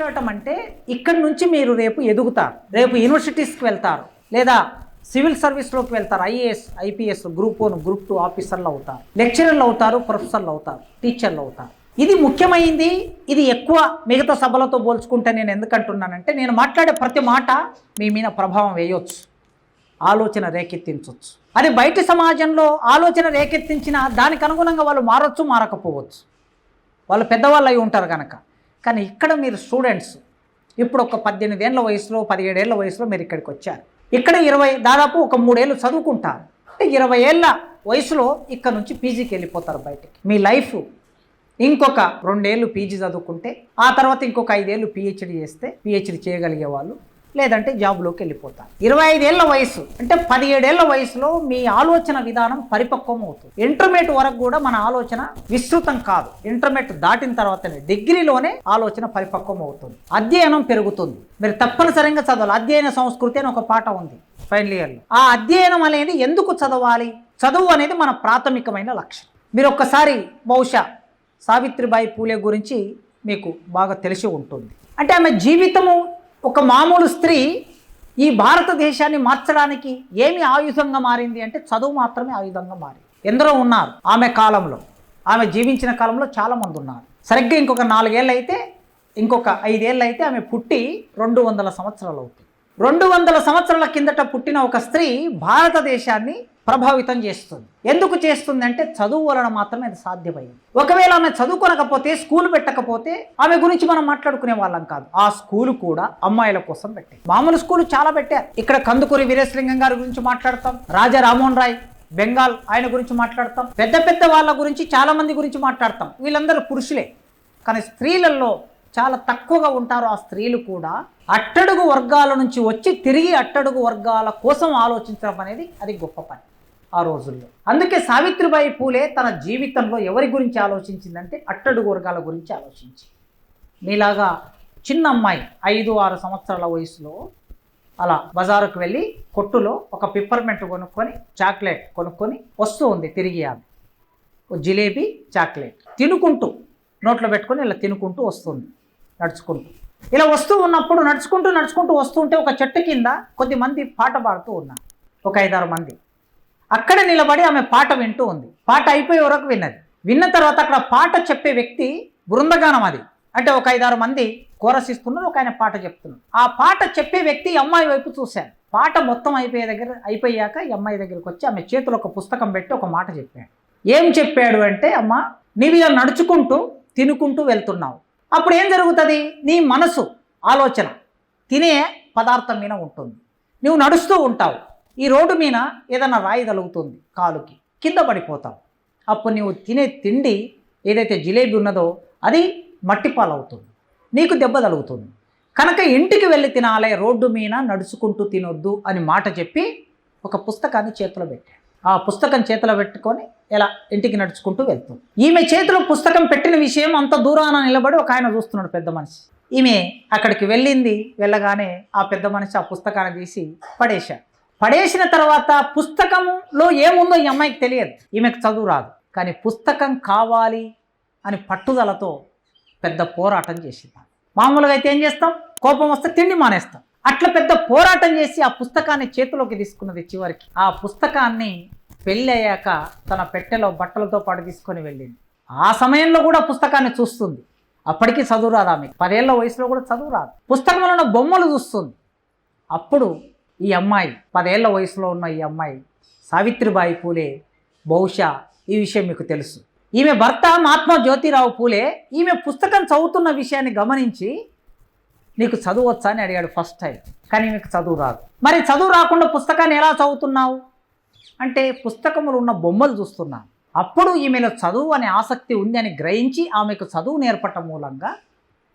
మాట్లాడటం అంటే ఇక్కడి నుంచి మీరు రేపు ఎదుగుతారు. రేపు యూనివర్సిటీస్కి వెళ్తారు. లేదా సివిల్ సర్వీస్లోకి వెళ్తారు. IAS IPS group one group two ఆఫీసర్లు అవుతారు. లెక్చరర్లు అవుతారు ప్రొఫెసర్లు అవుతారు టీచర్లు అవుతారు. ఇది ముఖ్యమైంది. ఇది ఎక్కువ మిగతా సభలతో పోల్చుకుంటే నేను ఎందుకంటున్నానంటే నేను మాట్లాడే ప్రతి మాట మీ మీద ప్రభావం వేయవచ్చు ఆలోచన రేకెత్తించవచ్చు అది బయటి సమాజంలో ఆలోచన రేకెత్తించిన దానికి అనుగుణంగా వాళ్ళు మారొచ్చు మారకపోవచ్చు. వాళ్ళు పెద్దవాళ్ళు అయి ఉంటారు కనుక కానీ ఇక్కడ మీరు స్టూడెంట్స్ ఇప్పుడు ఒక పద్దెనిమిది ఏళ్ళ వయసులో పదిహేడేళ్ళ వయసులో మీరు ఇక్కడికి వచ్చారు. ఇక్కడ ఇరవై దాదాపు ఒక మూడేళ్ళు చదువుకుంటారు. అంటే ఇరవై ఏళ్ళ వయసులో ఇక్కడ నుంచి పీజీకి వెళ్ళిపోతారు బయటికి. మీ లైఫ్ ఇంకొక రెండేళ్ళు పీజీ చదువుకుంటే ఆ తర్వాత ఇంకొక ఐదేళ్ళు పిహెచ్డి చేస్తే పిహెచ్డి చేయగలిగే వాళ్ళు లేదంటే జాబ్లోకి వెళ్ళిపోతారు. ఇరవై ఐదేళ్ళ వయసు అంటే పదిహేడేళ్ళ వయసులో మీ ఆలోచన విధానం పరిపక్వం అవుతుంది ఇంటర్మీడియట్ వరకు కూడా మన ఆలోచన విస్తృతం కాదు. ఇంటర్మీడియట్ దాటిన తర్వాతనే డిగ్రీలోనే ఆలోచన పరిపక్వం అవుతుంది అధ్యయనం పెరుగుతుంది. మీరు తప్పనిసరిగా చదవాలి. అధ్యయన సంస్కృతి అని ఒక పాట ఉంది ఫైనల్ ఇయర్లో. ఆ అధ్యయనం అనేది ఎందుకు చదవాలి? చదువు అనేది మన ప్రాథమికమైన లక్ష్యం మీరు ఒక్కసారి బహుశా సావిత్రిబాయి పూలే గురించి మీకు బాగా తెలిసి ఉంటుంది. అంటే ఆమె జీవితము ఒక మామూలు స్త్రీ ఈ భారతదేశాన్ని మార్చడానికి ఏమి ఆయుధంగా మారింది అంటే చదువు మాత్రమే ఆయుధంగా మారింది. ఎందరో ఉన్నారు ఆమె కాలంలో. ఆమె జీవించిన కాలంలో చాలామంది ఉన్నారు. సరిగ్గా ఇంకొక నాలుగేళ్ళు అయితే ఇంకొక ఐదేళ్ళు అయితే ఆమె పుట్టి రెండు వందల సంవత్సరాలు అవుతుంది. రెండు వందల సంవత్సరాల కిందట పుట్టిన ఒక స్త్రీ భారతదేశాన్ని ప్రభావితం చేస్తుంది. ఎందుకు చేస్తుంది అంటే చదువు వలన మాత్రమే అది సాధ్యమైంది. ఒకవేళ ఆమె చదువుకోనకపోతే స్కూల్ పెట్టకపోతే ఆమె గురించి మనం మాట్లాడుకునే వాళ్ళం కాదు. ఆ స్కూల్ కూడా అమ్మాయిల కోసం పెట్టారు మామూలు స్కూల్ చాలా పెట్టారు. ఇక్కడ కందుకూరి వీరేశలింగం గారి గురించి మాట్లాడతాం. రాజా రామోహన్ రాయ్ బెంగాల్ ఆయన గురించి మాట్లాడతాం. పెద్ద పెద్ద వాళ్ళ గురించి చాలా మంది గురించి మాట్లాడతాం. వీళ్ళందరూ పురుషులే. కానీ స్త్రీలలో చాలా తక్కువగా ఉంటారు ఆ స్త్రీలు కూడా. అట్టడుగు వర్గాల నుంచి వచ్చి తిరిగి అట్టడుగు వర్గాల కోసం ఆలోచించడం అనేది అది గొప్ప పని. ఆ రోజుల్లో. అందుకే సావిత్రిబాయి పూలే తన జీవితంలో ఎవరి గురించి ఆలోచించిందంటే అట్టడుగు వర్గాల గురించి ఆలోచించి. మీలాగా చిన్న అమ్మాయి ఐదు ఆరు సంవత్సరాల వయసులో అలా బజారుకు వెళ్ళి కొట్టులో ఒక పిప్పర్మెంట్ కొనుక్కొని చాక్లెట్ కొనుక్కొని వస్తూ ఉంది తిరిగి ఆమె. జిలేబీ చాక్లెట్. తినుకుంటూ నోట్లో పెట్టుకొని ఇలా తినుకుంటూ వస్తుంది నడుచుకుంటూ. ఇలా వస్తూ ఉన్నప్పుడు నడుచుకుంటూ నడుచుకుంటూ వస్తుంటే ఒక చెట్టు కింద కొద్దిమంది పాట పాడుతూ ఉన్నారు. ఒక ఐదారు మంది. అక్కడ నిలబడి ఆమె పాట వింటూ ఉంది. పాట అయిపోయే వరకు విన్నది. విన్న తర్వాత అక్కడ పాట చెప్పే వ్యక్తి బృందగానం అది. అంటే ఒక ఐదారు మంది కోరసిస్తున్నారు ఒక ఆయన పాట చెప్తున్నారు. ఆ పాట చెప్పే వ్యక్తి అమ్మాయి వైపు చూశాను. పాట మొత్తం అయిపోయే దగ్గర అయిపోయాక ఈ అమ్మాయి దగ్గరికి వచ్చి ఆమె చేతిలో ఒక పుస్తకం పెట్టి ఒక మాట చెప్పాడు. ఏం చెప్పాడు అంటే అమ్మ నీవు ఇలా నడుచుకుంటూ తినుకుంటూ వెళ్తున్నావు. అప్పుడు ఏం జరుగుతుంది? నీ మనసు ఆలోచన తినే పదార్థం మీద ఉంటుంది. నువ్వు నడుస్తూ ఉంటావు. ఈ రోడ్డు మీద ఏదైనా రాయి తలుగుతుంది కాలుకి కింద పడిపోతావు అప్పుడు నువ్వు తినే తిండి ఏదైతే జిలేబీ ఉన్నదో అది మట్టిపాలవుతుంది. నీకు దెబ్బ తలుగుతుంది కనుక ఇంటికి వెళ్ళి తినాలే రోడ్డు మీద నడుచుకుంటూ తినొద్దు అని మాట చెప్పి ఒక పుస్తకాన్ని చేతిలో పెట్టాడు. ఆ పుస్తకం చేతిలో పెట్టుకొని ఇలా ఇంటికి నడుచుకుంటూ వెళ్తుంది ఈమె చేతిలో పుస్తకం పెట్టిన విషయం అంత దూరాన నిలబడి ఒక ఆయన చూస్తున్నాడు పెద్ద మనిషి. ఈమె అక్కడికి వెళ్ళింది వెళ్ళగానే ఆ పెద్ద మనిషి ఆ పుస్తకాన్ని తీసి పడేశాడు. పడేసిన తర్వాత పుస్తకంలో ఏముందో ఈ అమ్మాయికి తెలియదు. ఈమెకు చదువు రాదు. కానీ పుస్తకం కావాలి అని పట్టుదలతో పెద్ద పోరాటం చేసింది మామూలుగా అయితే ఏం చేస్తాం? కోపం వస్తే తిండి మానేస్తాం. అట్లా పెద్ద పోరాటం చేసి ఆ పుస్తకాన్ని చేతిలోకి తీసుకున్నది చివరికి. ఆ పుస్తకాన్ని పెళ్ళి అయ్యాక తన పెట్టెలో బట్టలతో పాటు తీసుకొని వెళ్ళింది. ఆ సమయంలో కూడా పుస్తకాన్ని చూస్తుంది. అప్పటికి చదువు రాదు ఆమె పదేళ్ళ వయసులో కూడా చదువు రాదు. పుస్తకంలో ఉన్న బొమ్మలు చూస్తుంది. అప్పుడు ఈ అమ్మాయి పదేళ్ళ వయసులో ఉన్న ఈ అమ్మాయి సావిత్రిబాయి పూలే బహుశా ఈ విషయం మీకు తెలుసు. ఈమె భర్త మహాత్మా జ్యోతిరావు పూలే ఈమె పుస్తకం చదువుతున్న విషయాన్ని గమనించి నీకు చదువచ్చా అని అడిగాడు ఫస్ట్ టైం కానీ మీకు చదువు రాదు. మరి చదువు రాకుండా పుస్తకాన్ని ఎలా చదువుతున్నావు? అంటే పుస్తకములు ఉన్న బొమ్మలు చూస్తున్నాను. అప్పుడు ఈమెలో చదువు అనే ఆసక్తి ఉంది అని గ్రహించి ఆమెకు చదువు నేర్పటం మూలంగా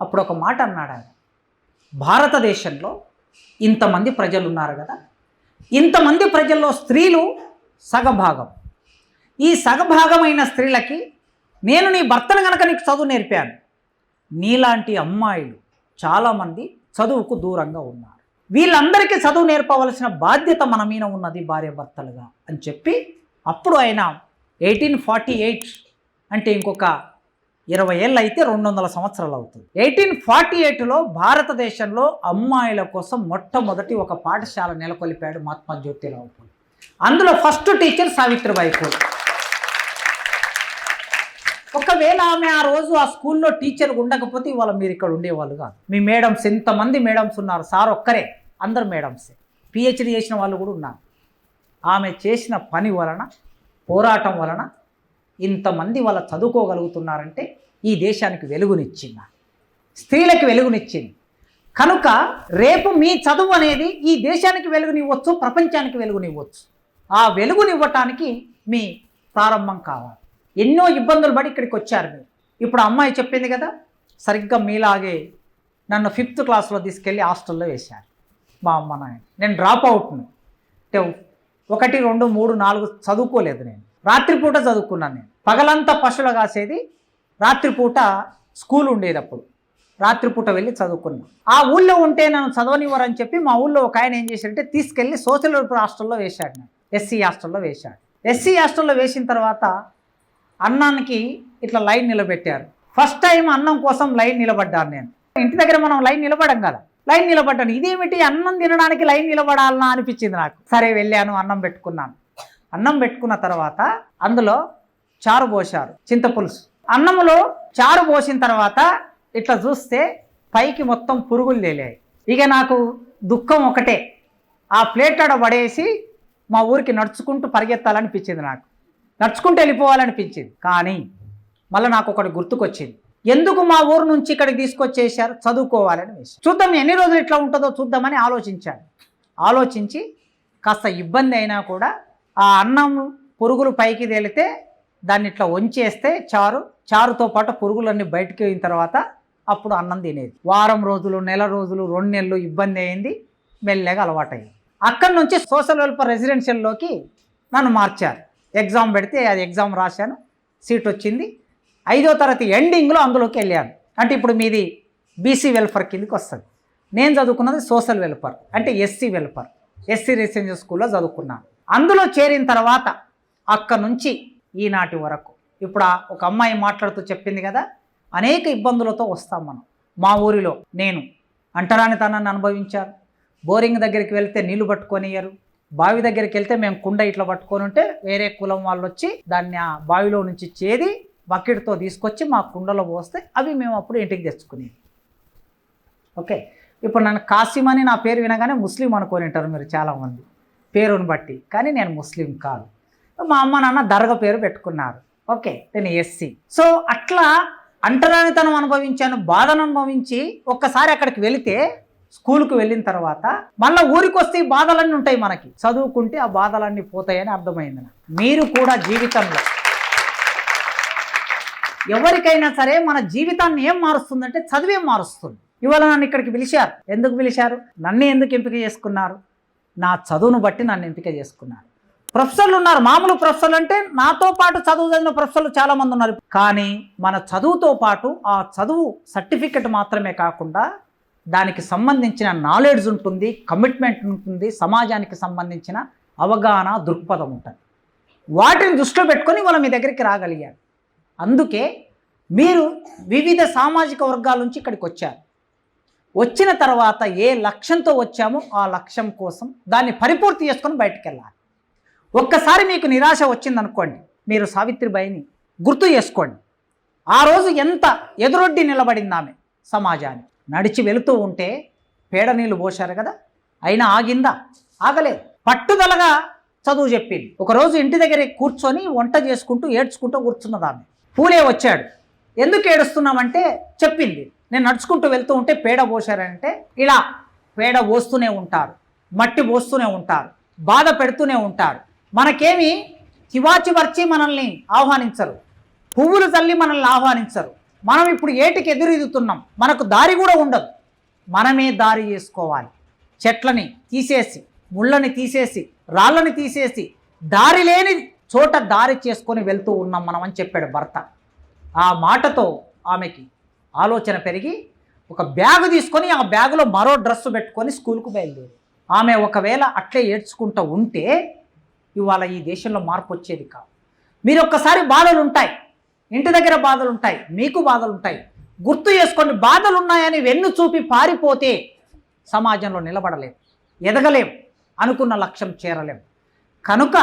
అప్పుడు ఒక మాట అన్నాడు ఆయన. భారతదేశంలో ఇంతమంది ప్రజలు ఉన్నారు కదా. ఇంతమంది ప్రజల్లో స్త్రీలు సగభాగం. ఈ సగభాగమైన స్త్రీలకి నేను నీ భర్తను కనుక నీకు చదువు నేర్పాను. నీలాంటి అమ్మాయిలు చాలామంది చదువుకు దూరంగా ఉన్నారు. వీళ్ళందరికీ చదువు నేర్పవలసిన బాధ్యత మన మీద ఉన్నది భార్య భర్తలుగా అని చెప్పి అప్పుడు ఆయన ఎయిటీన్ ఫార్టీ ఎయిట్ అంటే ఇంకొక ఇరవై ఏళ్ళు అయితే రెండు వందల సంవత్సరాలు అవుతుంది ఎయిటీన్ ఫార్టీ ఎయిట్లో భారతదేశంలో అమ్మాయిల కోసం మొట్టమొదటి ఒక పాఠశాల నెలకొల్పాడు మహాత్మా జ్యోతిరావు పూలే. అందులో ఫస్ట్ టీచర్ సావిత్రిబాయి పూలే. ఒకవేళ ఆమె ఆ రోజు ఆ స్కూల్లో టీచర్ ఉండకపోతే ఇవాళ మీరు ఇక్కడ ఉండేవాళ్ళు కాదు. మీ మేడమ్స్ ఎంతమంది మేడమ్స్ ఉన్నారు? సార్ ఒక్కరే. అందరు మేడమ్సే. పిహెచ్డి చేసిన వాళ్ళు కూడా ఉన్నారు. ఆమె చేసిన పని వలన పోరాటం వలన ఇంతమంది వాళ్ళ చదువుకోగలుగుతున్నారంటే ఈ దేశానికి వెలుగునిచ్చింది. స్త్రీలకు వెలుగునిచ్చింది. కనుక రేపు మీ చదువు అనేది ఈ దేశానికి వెలుగునివ్వచ్చు ప్రపంచానికి వెలుగునివ్వచ్చు. ఆ వెలుగునివ్వటానికి మీ ప్రారంభం కావాలి. ఎన్నో ఇబ్బందులు పడి ఇక్కడికి వచ్చారు మీరు. ఇప్పుడు అమ్మాయి చెప్పింది కదా సరిగ్గా మీలాగే నన్ను ఫిఫ్త్ క్లాస్లో తీసుకెళ్ళి హాస్టల్లో వేశారు. మా అమ్మ నాయన. నేను డ్రాప్ అవుట్ను. అంటే ఒకటి రెండు మూడు నాలుగు చదువుకోలేదు నేను. రాత్రిపూట చదువుకున్నాను నేను. పగలంతా పశువులు కాసేది రాత్రిపూట స్కూల్ ఉండేది అప్పుడు రాత్రిపూట వెళ్ళి చదువుకున్నాను. ఆ ఊళ్ళో ఉంటే నన్ను చదవనివ్వరని చెప్పి మా ఊళ్ళో ఒక ఆయన ఏం చేశాడంటే తీసుకెళ్ళి సోషల్ వెల్ఫేర్ హాస్టల్లో వేశాడు నేను ఎస్సీ హాస్టల్లో వేశాడు. ఎస్సీ హాస్టల్లో వేసిన తర్వాత అన్నానికి ఇట్లా లైన్ నిలబెట్టారు. ఫస్ట్ టైం అన్నం కోసం లైన్ నిలబడ్డాను నేను. ఇంటి దగ్గర మనం లైన్ నిలబడం కదా. లైన్ నిలబడ్డాను. ఇదేమిటి అన్నం తినడానికి లైన్ నిలబడాలనా అనిపించింది నాకు. సరే వెళ్ళాను అన్నం పెట్టుకున్నాను. అన్నం పెట్టుకున్న తర్వాత అందులో చారు పోశారు చింతపులుసు అన్నంలో చారు పోసిన తర్వాత ఇట్లా చూస్తే పైకి మొత్తం పురుగులు తేలాయి. ఇక నాకు దుఃఖం ఒకటే. ఆ ప్లేట్ ఆడ పడేసి మా ఊరికి నడుచుకుంటూ పరిగెత్తాలనిపించింది నాకు. నడుచుకుంటూ వెళ్ళిపోవాలనిపించింది. కానీ మళ్ళీ నాకు ఒకటి గుర్తుకొచ్చింది. ఎందుకు మా ఊరు నుంచి ఇక్కడికి తీసుకొచ్చేసారు చదువుకోవాలని వేసి చూద్దాం ఎన్ని రోజులు ఇట్లా ఉంటుందో చూద్దామని ఆలోచించాను. ఆలోచించి కాస్త ఇబ్బంది అయినా కూడా ఆ అన్నం పురుగులు పైకి తేలితే దాన్ని ఇట్లా వంచేస్తే చారు చారుతో పాటు పురుగులన్నీ బయటికి అయిన తర్వాత అప్పుడు అన్నం తినేది. వారం రోజులు నెల రోజులు రెండు నెలలు ఇబ్బంది అయింది మెల్లగా అలవాటైంది అక్కడి నుంచి సోషల్ వెల్ఫేర్ రెసిడెన్షియల్లోకి నన్ను మార్చారు. ఎగ్జామ్ పెడితే అది ఎగ్జామ్ రాశాను సీట్ వచ్చింది. ఐదో తరగతి ఎండింగ్లో అందులోకి వెళ్ళాను. అంటే ఇప్పుడు మీది బీసీ వెల్ఫేర్ కిందకి వస్తుంది. నేను చదువుకున్నది సోషల్ వెల్ఫేర్ అంటే ఎస్సీ వెల్ఫేర్. ఎస్సీ రెసిడెన్షియల్ స్కూల్లో చదువుకున్నాను. అందులో చేరిన తర్వాత అక్కడి నుంచి ఈనాటి వరకు. ఇప్పుడు ఒక అమ్మాయి మాట్లాడుతూ చెప్పింది కదా అనేక ఇబ్బందులతో వస్తాం మనం. మా ఊరిలో నేను అంటరానితనాన్ని అనుభవించాను. బోరింగ్ దగ్గరికి వెళ్తే నీళ్ళు పట్టుకొనియరు బావి దగ్గరికి వెళ్తే మేము కుండ ఇట్లా పట్టుకొని ఉంటే వేరే కులం వాళ్ళు వచ్చి దాన్ని ఆ బావిలో నుంచి చేది బకెట్తో తీసుకొచ్చి మా కుండలో పోస్తే అవి మేము అప్పుడు ఇంటికి తెచ్చుకునేది. ఓకే? ఇప్పుడు నన్ను కాసిం అని నా పేరు వినగానే ముస్లిం అనుకొని ఉంటారు మీరు చాలామంది. పేరును బట్టి. కానీ నేను ముస్లిం కాదు. మా అమ్మ నాన్న దర్గా పేరు పెట్టుకున్నారు. ఓకే నేను ఎస్సీ. సో అట్లా అంటరానితనం అనుభవించాను బాధను అనుభవించి ఒక్కసారి అక్కడికి వెళితే స్కూల్కి వెళ్ళిన తర్వాత మళ్ళీ ఊరికి వస్తే ఈ బాధలన్నీ ఉంటాయి మనకి. చదువుకుంటే ఆ బాధలన్నీ పోతాయని అర్థమైంది నాకు. మీరు కూడా జీవితంలో ఎవరికైనా సరే మన జీవితాన్ని ఏం మారుస్తుందంటే చదివే మారుస్తుంది. ఇవాళ నన్ను ఇక్కడికి పిలిచారు. ఎందుకు పిలిచారు? నన్ను ఎందుకు ఎంపిక చేసుకున్నారు? నా చదువును బట్టి నన్ను ఎంపిక చేసుకున్నాను ప్రొఫెసర్లు ఉన్నారు. మామూలు ప్రొఫెసర్లు అంటే నాతో పాటు చదువు చదివిన ప్రొఫెసర్లు చాలామంది ఉన్నారు. కానీ మన చదువుతో పాటు ఆ చదువు సర్టిఫికెట్ మాత్రమే కాకుండా దానికి సంబంధించిన నాలెడ్జ్ ఉంటుంది కమిట్మెంట్ ఉంటుంది సమాజానికి సంబంధించిన అవగాహన దృక్పథం ఉంటుంది. వాటిని దృష్టిలో పెట్టుకొని మనం మీ దగ్గరికి రాగలిగారు. అందుకే మీరు వివిధ సామాజిక వర్గాల నుంచి ఇక్కడికి వచ్చారు. వచ్చిన తర్వాత ఏ లక్ష్యంతో వచ్చామో ఆ లక్ష్యం కోసం దాన్ని పరిపూర్తి చేసుకొని బయటకు వెళ్ళాలి ఒక్కసారి మీకు నిరాశ వచ్చిందనుకోండి మీరు సావిత్రిబాయిని గుర్తు చేసుకోండి. ఆ రోజు ఎంత ఎదురొడ్డి నిలబడింది ఆమె సమాజాన్ని నడిచి వెళుతూ ఉంటే పేడ నీళ్ళు పోశారు కదా అయినా ఆగిందా? ఆగలేదు. పట్టుదలగా చదువు చెప్పింది. ఒకరోజు ఇంటి దగ్గర కూర్చొని వంట చేసుకుంటూ ఏడ్చుకుంటూ కూర్చున్నది ఆమె పూలే వచ్చాడు. ఎందుకు ఏడుస్తున్నామంటే చెప్పింది. నేను నడుచుకుంటూ వెళ్తూ ఉంటే పేడ పోశారంటే ఇలా పేడ పోస్తూనే ఉంటారు మట్టి పోస్తూనే ఉంటారు బాధ పెడుతూనే ఉంటారు. మనకేమి చివాచి వర్చి మనల్ని ఆహ్వానించరు పువ్వులు తల్లి మనల్ని ఆహ్వానించరు. మనం ఇప్పుడు ఏటికి ఎదురెదుతున్నాం మనకు దారి కూడా ఉండదు. మనమే దారి చేసుకోవాలి. చెట్లని తీసేసి ముళ్ళని తీసేసి రాళ్ళని తీసేసి దారి లేని చోట దారి చేసుకొని వెళ్తూ ఉన్నాం మనం అని చెప్పాడు భర్త. ఆ మాటతో ఆమెకి ఆలోచన పెరిగి ఒక బ్యాగ్ తీసుకొని ఆ బ్యాగులో మరో డ్రెస్ పెట్టుకొని స్కూల్కు బయలుదేరి. ఆమె ఒకవేళ అట్లే ఏడ్చుకుంటూ ఉంటే ఇవాళ ఈ దేశంలో మార్పు వచ్చేది కాదు. మీరు ఒక్కసారి బాధలు ఉంటాయి. ఇంటి దగ్గర బాధలు ఉంటాయి. మీకు బాధలు ఉంటాయి. గుర్తు చేసుకోండి బాధలు ఉన్నాయని వెన్ను చూపి పారిపోతే సమాజంలో నిలబడలేం ఎదగలేం అనుకున్న లక్ష్యం చేరలేం. కనుక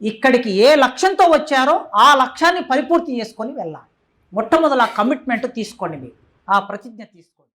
ఇక్కడికి ఏ లక్ష్యంతో వచ్చారో ఆ లక్ష్యాన్ని పరిపూర్తి చేసుకొని వెళ్ళాలి. మొట్టమొదల కమిట్మెంట్ తీసుకోండి మీరు. ఆ ప్రతిజ్ఞ తీసుకోండి.